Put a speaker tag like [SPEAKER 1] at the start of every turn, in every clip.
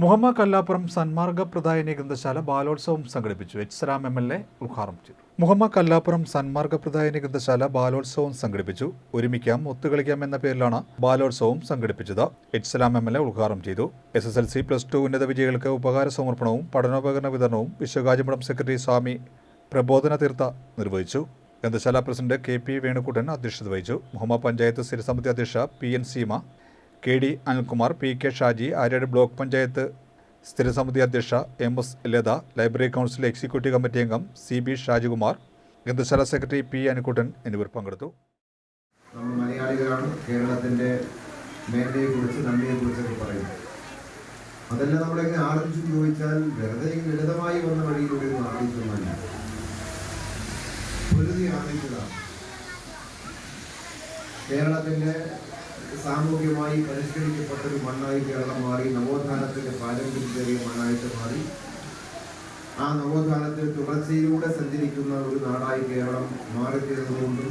[SPEAKER 1] മുഹമ്മദ് കല്ലാപ്പുറം സന്മാർഗ പ്രദായനി ഗ്രന്ഥശാല ബാലോത്സവം സംഘടിപ്പിച്ചു. H Salam M L A ഉദ്ഘാടനം ചെയ്തു. മുഹമ്മദ് കല്ലാപ്പുറം സന്മാർഗ പ്രദായനി ഗ്രന്ഥശാല ബാലോത്സവം സംഘടിപ്പിച്ചു. ഒരുമിക്കാം ഒത്തുകളിക്കാം എന്ന പേരിലാണ് ബാലോത്സവം സംഘടിപ്പിച്ചത്. H Salam M L A ഉദ്ഘാടനം ചെയ്തു. S S L C plus two ഉന്നത വിജയികൾക്ക് ഉപകാര സമർപ്പണവും പഠനോപകരണ വിതരണവും വിശ്വകാജിമഠം സെക്രട്ടറി സ്വാമി പ്രബോധന തീർത്ഥ നിർവഹിച്ചു. ഗ്രന്ഥശാല പ്രസിഡന്റ് കെ പി വേണുക്കുട്ടൻ അധ്യക്ഷത വഹിച്ചു. മുഹമ്മ പഞ്ചായത്ത് സ്ഥിരസമിതി അധ്യക്ഷ P N Seema K D Anilkumar P K Shaji Aryad block panchayat സ്ഥിരസമിതി അധ്യക്ഷ M S Latha library council executive committee അംഗം സി ബി ഷാജികുമാർ ഗ്രന്ഥശാല സെക്രട്ടറി പി അനുക്കുട്ടൻ എന്നിവർ പങ്കെടുത്തു.
[SPEAKER 2] നമ്മൾ മലയാളികളാണ് കേരളത്തിന്റെ മേഖലയെക്കുറിച്ച് നന്ദിയെക്കുറിച്ചൊക്കെ പറയുന്നത്. അതെല്ലാം നമ്മളെങ്ങനെ ആലോചിച്ച് ചോദിച്ചാൽ വെറുതെ ലളിതമായി വന്ന വഴിയിലൂടെ ഒന്നും ആലോചിച്ചൊന്നല്ല പൊരുതി ആലോചിച്ചതാണ്. കേരളത്തിന്റെ സാമൂഹ്യമായി പരിഷ്കരിക്കപ്പെട്ട ഒരു മണ്ണായി കേരളം മാറി നവോത്ഥാനത്തിന്റെ പാരമ്പര്യമേറിയ മണ്ണായിട്ട് മാറി. ആ നവോത്ഥാനത്തിൽ തുടർച്ചയിലൂടെ സഞ്ചരിക്കുന്ന ഒരു നാടായി കേരളം മാറിത്തീർന്നുകൊണ്ടും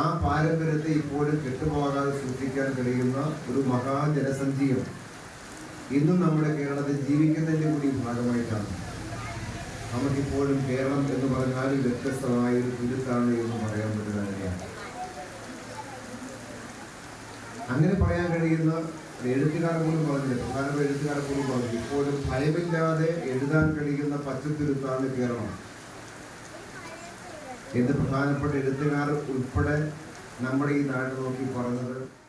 [SPEAKER 2] ആ പാരമ്പര്യത്തെ ഇപ്പോഴും കെട്ടുപോകാതെ സൂക്ഷിക്കാൻ കഴിയുന്ന ഒരു മഹാജനസഞ്ചിയം ഇന്നും നമ്മുടെ കേരളത്തിൽ ജീവിക്കുന്നതിന്റെ കൂടി ഭാഗമായിട്ടാണ്. നമുക്കിപ്പോഴും കേരളം എന്ന് പറഞ്ഞാൽ വ്യത്യസ്തമായ ഒരു തുരുത്താണ് എന്ന് പറയാൻ അങ്ങനെ പറയാൻ കഴിയുന്ന എഴുത്തുകാർ പോലും പറഞ്ഞില്ല. പ്രധാനപ്പെട്ട എഴുത്തുകാർ പോലും പറഞ്ഞു ഇപ്പോഴും ഭയമില്ലാതെ എഴുതാൻ കഴിയുന്ന പച്ചത്തുരുത്താണ് കേരളം. എന്ന് പ്രധാനപ്പെട്ട എഴുത്തുകാർ ഉൾപ്പെടെ നമ്മുടെ ഈ നാട് നോക്കി പറഞ്ഞത്